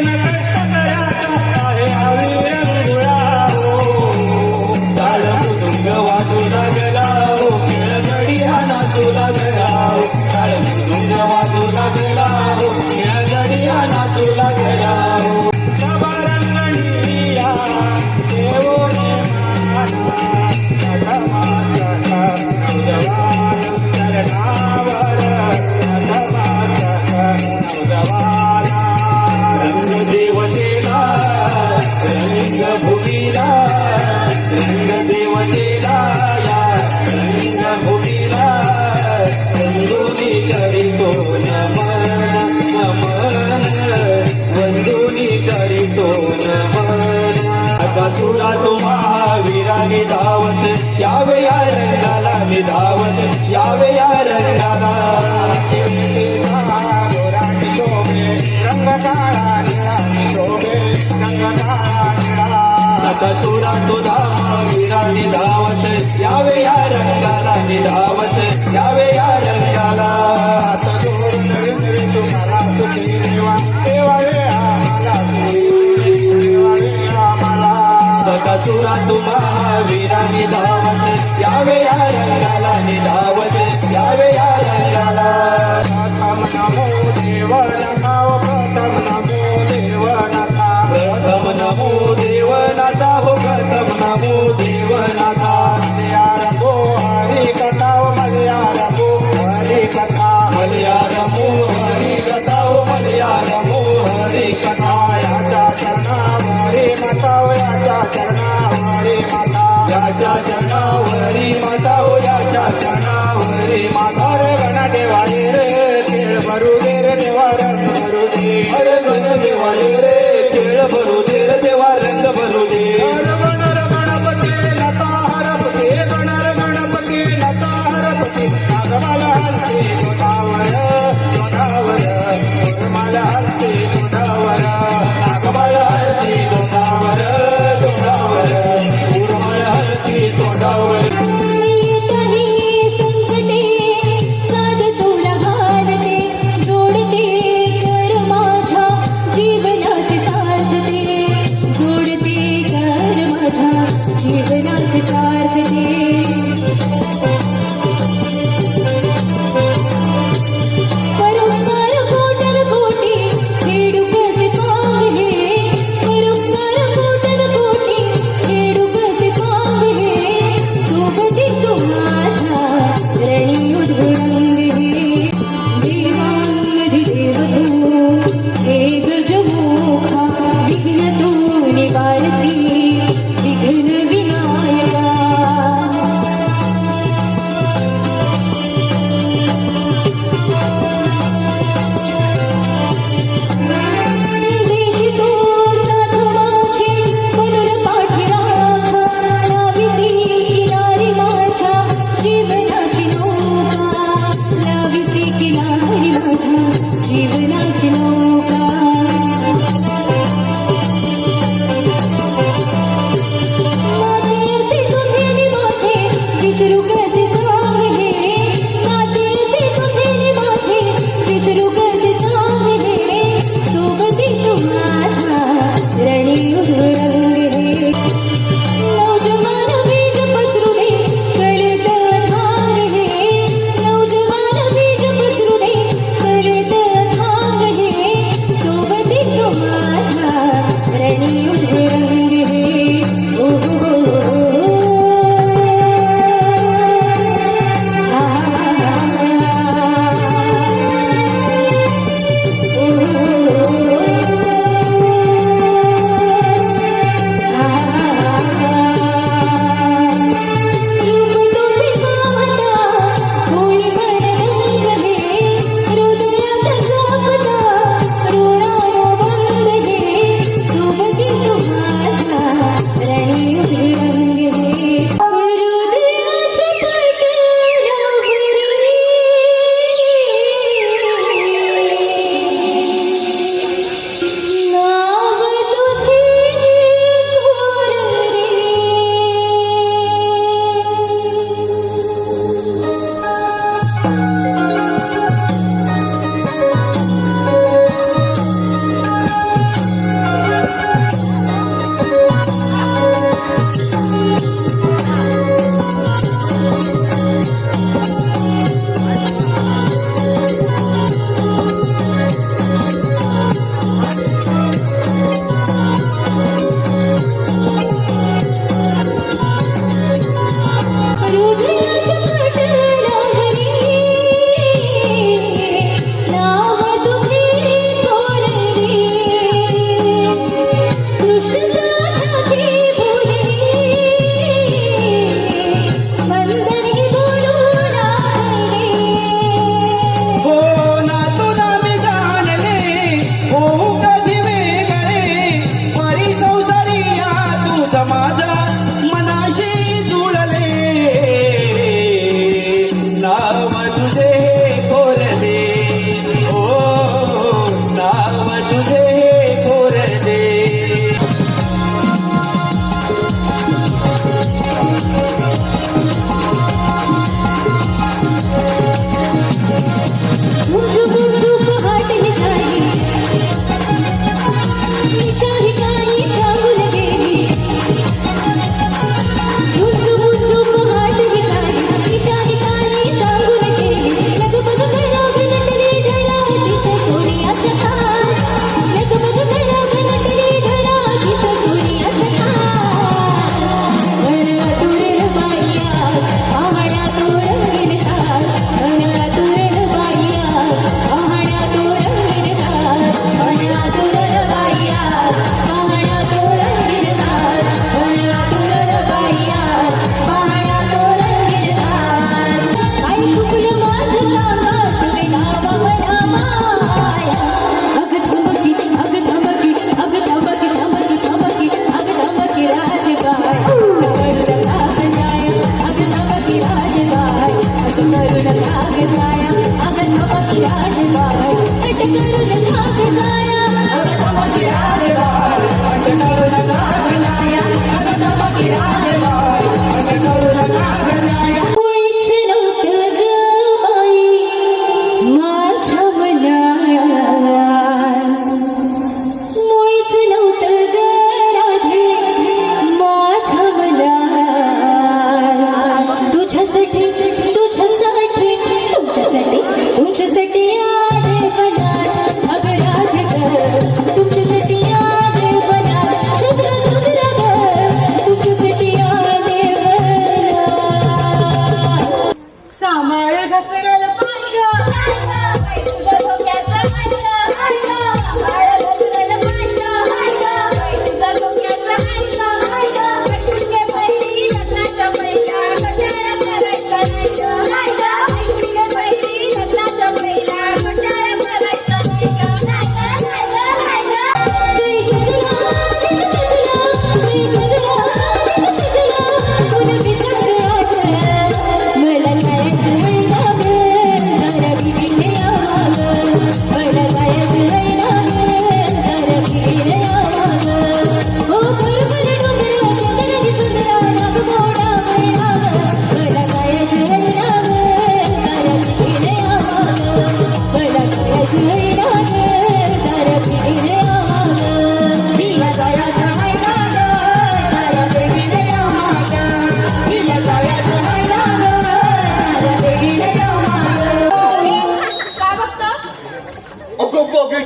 न असुरा तो महावीराने धावत. यावे या रंगाला निधावत यावे या रंगाला. रंग तो धाम वीराने धावत. यावे या रंगाला निधावत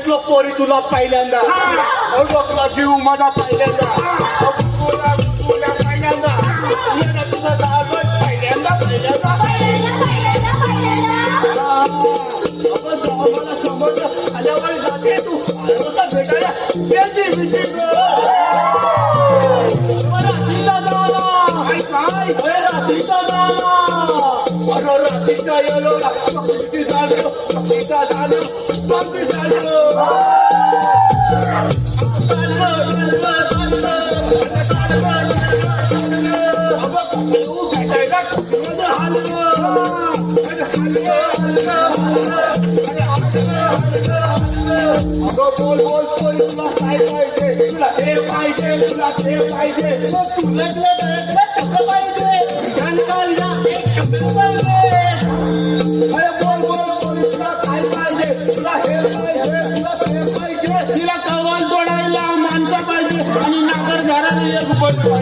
ओळखलं पोरी तुला पहिल्यांदा. ओळखला जीव माझा पहिल्यांदा. तुला पहिल्यांदा. तुझा जावट पहिल्यांदा पहिल्यांदा. मला तुला ते पाहिजे तुला ते पाहिजे. मग तू लग्न पाहिजे. தரணியை போட்டு